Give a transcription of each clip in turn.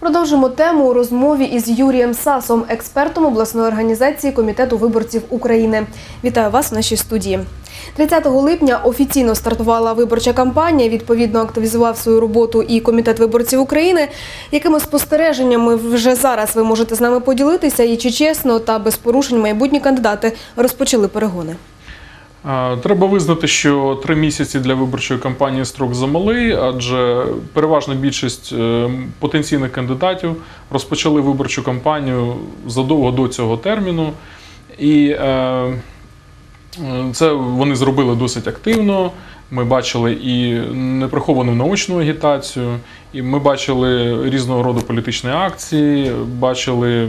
Продовжимо тему у розмові із Юрієм Сасом, експертом обласної організації Комітету виборців України. Вітаю вас в нашій студії. 30 липня офіційно стартувала виборча кампанія. Відповідно, активізував свою роботу і Комітет виборців України. Якими спостереженнями вже зараз ви можете з нами поділитися? І чи чесно та без порушень майбутні кандидати розпочали перегони? Треба визнати, що три місяці для виборчої кампанії строк замалий, адже переважна більшість е, потенційних кандидатів розпочали виборчу кампанію задовго до цього терміну. І е, е, це вони зробили досить активно. Ми бачили і неприховану наочну агітацію, і ми бачили різного роду політичні акції, бачили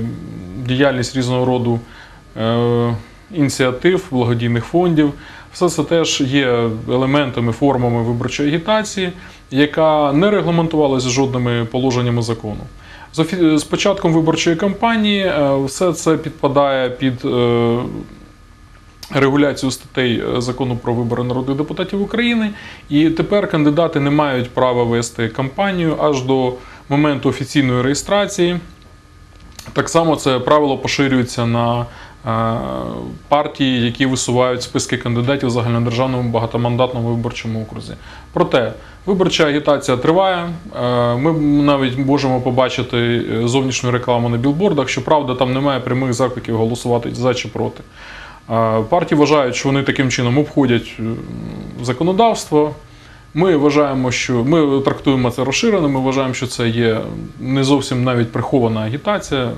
діяльність різного роду ініціатив, благодійних фондів. Все це теж є елементами, формами виборчої агітації, яка не регламентувалася жодними положеннями закону. З початком виборчої кампанії е, все це підпадає під е, регуляцію статей е, закону про вибори народних депутатів України. І тепер кандидати не мають права вести кампанію аж до моменту офіційної реєстрації. Так само це правило поширюється на партії, які висувають списки кандидатів в загальнодержавному багатомандатному виборчому окрузі. Проте виборча агітація триває. Е, Ми навіть можемо побачити е, зовнішню рекламу на білбордах. Щоправда, там немає прямих закликів голосувати за чи проти. Партії вважають, що вони таким чином обходять законодавство. Ми вважаємо, що ми трактуємо це розширено. Ми вважаємо, що це є не зовсім навіть прихована агітація.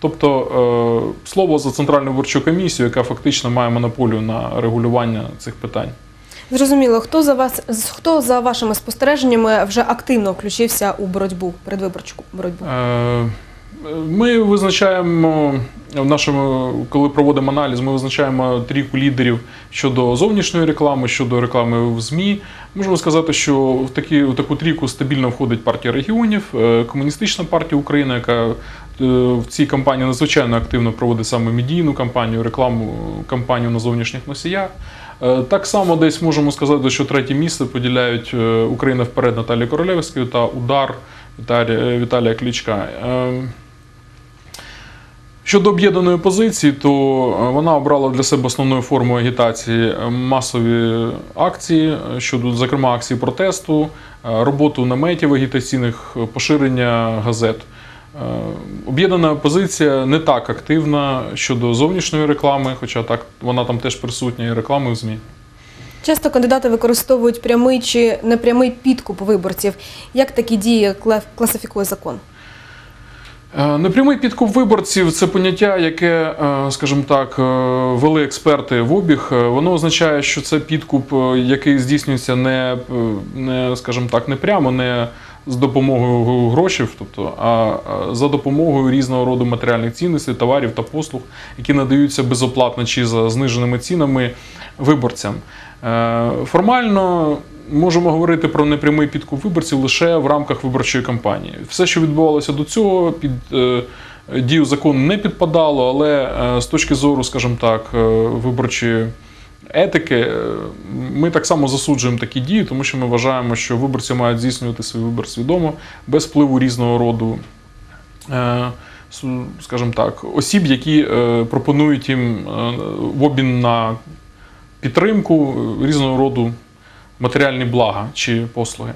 Тобто е, слово за центральну виборчу комісію, яка фактично має монополію на регулювання цих питань. Зрозуміло, хто за вас хто за вашими спостереженнями вже активно включився у боротьбу, передвиборчу боротьбу? Е, Ми визначаємо в нашому, коли проводимо аналіз, ми визначаємо трійку лідерів щодо зовнішньої реклами, щодо реклами в ЗМІ. Можемо сказати, що в, такі, в таку трійку стабільно входить партія регіонів, е, Комуністична партія України, яка в цій кампанії надзвичайно активно проводить саме медійну кампанію, рекламу кампанію на зовнішніх носіях. Е, Так само десь можемо сказати, що третє місце поділяють е, Україна вперед Наталії Королевської та удар Віталія. Е, Щодо об'єднаної позиції, то е, вона обрала для себе основною формою агітації е, масові акції, е, щодо, зокрема, акції протесту, е, роботу наметів агітаційних, е, поширення газет. Е, Об'єднана позиція не так активна щодо зовнішньої реклами, хоча так вона там теж присутня, і реклами в ЗМІ. Часто кандидати використовують прямий чи непрямий підкуп виборців. Як такі дії класифікує закон? Е, Непрямий підкуп виборців це поняття, яке, е, скажімо так, вели експерти в обіг. Воно означає, що це підкуп, який здійснюється не, не скажімо так, не прямо, не з допомогою грошей, тобто, а за допомогою різного роду матеріальних цінностей, товарів та послуг, які надаються безоплатно чи за зниженими цінами виборцям. Е, Формально можемо говорити про непрямий підкуп виборців лише в рамках виборчої кампанії. Все, що відбувалося до цього, під е, дію закону не підпадало, але е, з точки зору, скажімо так, виборчої етики, е, ми так само засуджуємо такі дії, тому що ми вважаємо, що виборці мають здійснювати свій вибір свідомо, без впливу різного роду. е, Скажімо так, осіб, які е, пропонують їм в обмін на підтримку різного роду матеріальні блага чи послуги.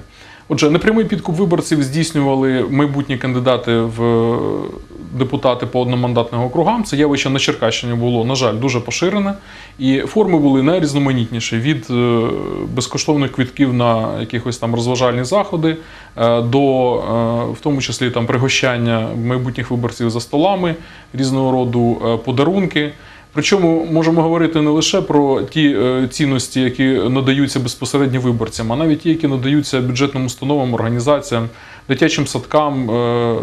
Отже, непрямий підкуп виборців здійснювали майбутні кандидати в е, депутати по одномандатним округам. Це явище на Черкащині було, на жаль, дуже поширене. І форми були найрізноманітніші від е, безкоштовних квитків на якихось там розважальні заходи е, до, в тому числі, там пригощання майбутніх виборців за столами, різного роду подарунки. Причому можемо говорити не лише про ті е, цінності, які надаються безпосередньо виборцям, а навіть ті, які надаються бюджетним установам, організаціям, дитячим садкам, е,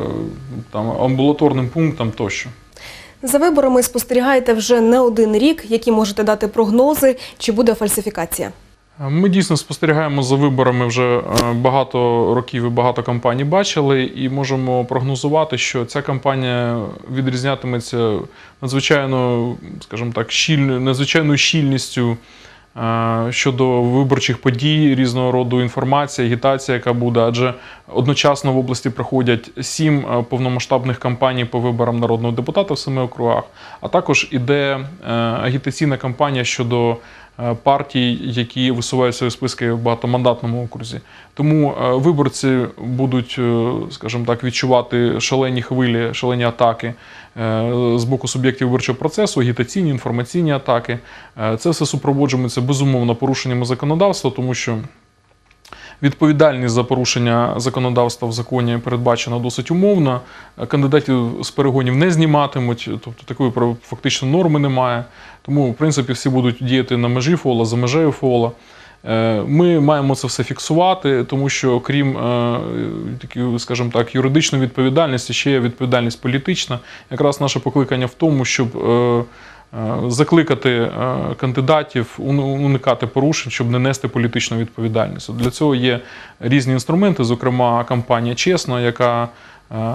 там, амбулаторним пунктам тощо. За виборами спостерігаєте вже не один рік, які можете дати прогнози, чи буде фальсифікація. Ми дійсно спостерігаємо за виборами вже е, багато років і багато кампаній бачили, і можемо прогнозувати, що ця кампанія відрізнятиметься надзвичайно, скажімо так, щіль... надзвичайною щільністю е, щодо виборчих подій, різного роду інформація, агітація, яка буде, адже одночасно в області проходять сім е, повномасштабних кампаній по виборам народного депутата в семи округах, а також іде е, агітаційна кампанія щодо е, партій, які висувають свої списки в багатомандатному окрузі. Тому е, виборці будуть, е, скажімо так, відчувати шалені хвилі, шалені атаки е, з боку суб'єктів виборчого процесу, агітаційні, інформаційні атаки. Е, Це все супроводжується безумовно порушеннями законодавства, тому що. Відповідальність за порушення законодавства в законі передбачена досить умовно. Кандидатів з перегонів не зніматимуть, тобто такої фактично норми немає. Тому, в принципі, всі будуть діяти на межі фола, за межею фола. Е, Ми маємо це все фіксувати, тому що крім е, скажімо так, юридичної відповідальності, ще є відповідальність політична. Якраз наше покликання в тому, щоб е, закликати е, кандидатів уникати порушень, щоб не нести політичну відповідальність. Для цього є різні інструменти, зокрема кампанія Чесно, яка е,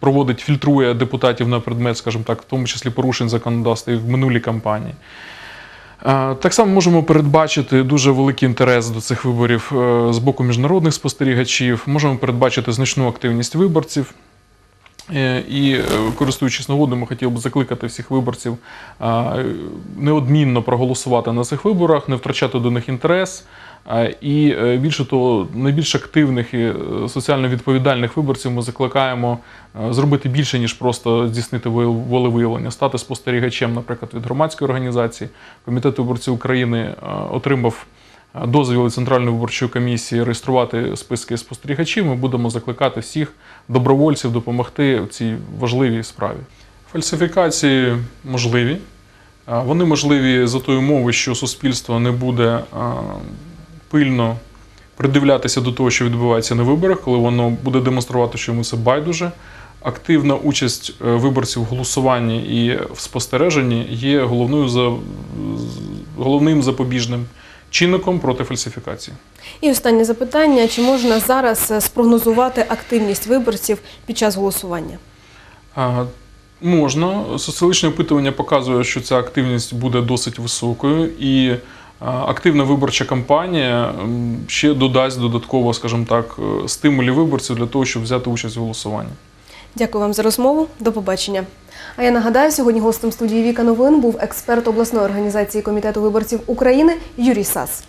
проводить, фільтрує депутатів на предмет, скажімо так, в тому числі порушень законодавства і в минулій кампанії. Е, Так само можемо передбачити дуже великий інтерес до цих виборів е, з боку міжнародних спостерігачів. Можемо передбачити значну активність виборців. Е, І е, користуючись нагодою, ми хотіли б закликати всіх виборців неодмінно проголосувати на цих виборах, не втрачати до них інтерес. І е, більше того, найбільш активних і соціально відповідальних виборців ми закликаємо зробити більше, ніж просто здійснити волевиявлення, стати спостерігачем, наприклад, від громадської організації. Комітет виборців України отримав дозвіл Центральної виборчої комісії реєструвати списки спостерігачів. Ми будемо закликати всіх добровольців допомогти в цій важливій справі. Фальсифікації можливі. Вони можливі за тої умови, що суспільство не буде пильно придивлятися до того, що відбувається на виборах, коли воно буде демонструвати, що йому це байдуже. Активна участь е, виборців в голосуванні і в спостереженні є головною за, головним запобіжним чинником проти фальсифікації. І останнє запитання: чи можна зараз е, спрогнозувати активність виборців під час голосування? А, Можна. Соціологічне опитування показує, що ця активність буде досить високою, і активна виборча кампанія ще додасть додатково, скажімо так, е, стимулів виборців для того, щоб взяти участь в голосуванні. Дякую вам за розмову. До побачення. А я нагадаю, сьогодні гостем студії Віка Новин був експерт обласної організації комітету виборців України Юрій Сас.